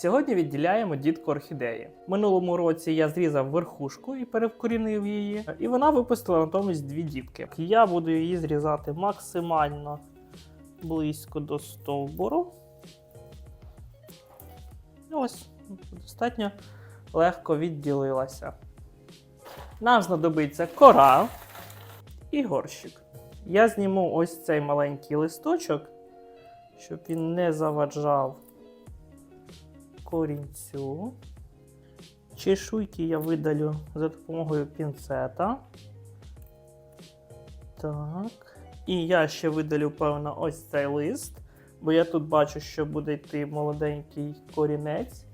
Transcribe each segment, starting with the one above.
Сьогодні відділяємо дітку орхідеї. Минулому році я зрізав верхушку і перевкорінив її, і вона випустила натомість дві дітки. Я буду її зрізати максимально близько до стовбуру. Ось, достатньо легко відділилася. Нам знадобиться кора і горщик. Я зніму ось цей маленький листочок, щоб він не заваджав корінцю. Чешуйки я видалю за допомогою пінцета. Так. І я ще видалю, певно, ось цей лист, бо я тут бачу, що буде йти молоденький корінець.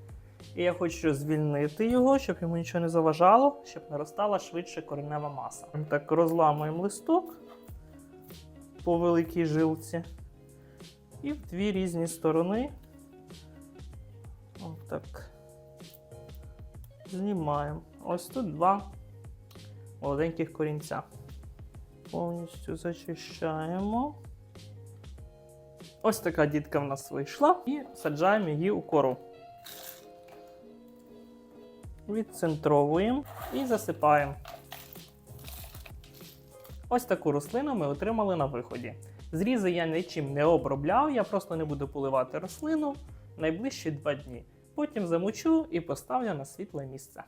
І я хочу звільнити його, щоб йому нічого не заважало, щоб наростала швидше коренева маса. Так, розламуємо листок по великій жилці. І в дві різні сторони. Отак. Знімаємо. Ось тут два молоденьких корінця. Повністю зачищаємо. Ось така дітка в нас вийшла. І саджаємо її у кору. Відцентровуємо і засипаємо. Ось таку рослину ми отримали на виході. Зрізи я нічим не обробляв, я просто не буду поливати рослину найближчі два дні. Потім замочу і поставлю на світле місце.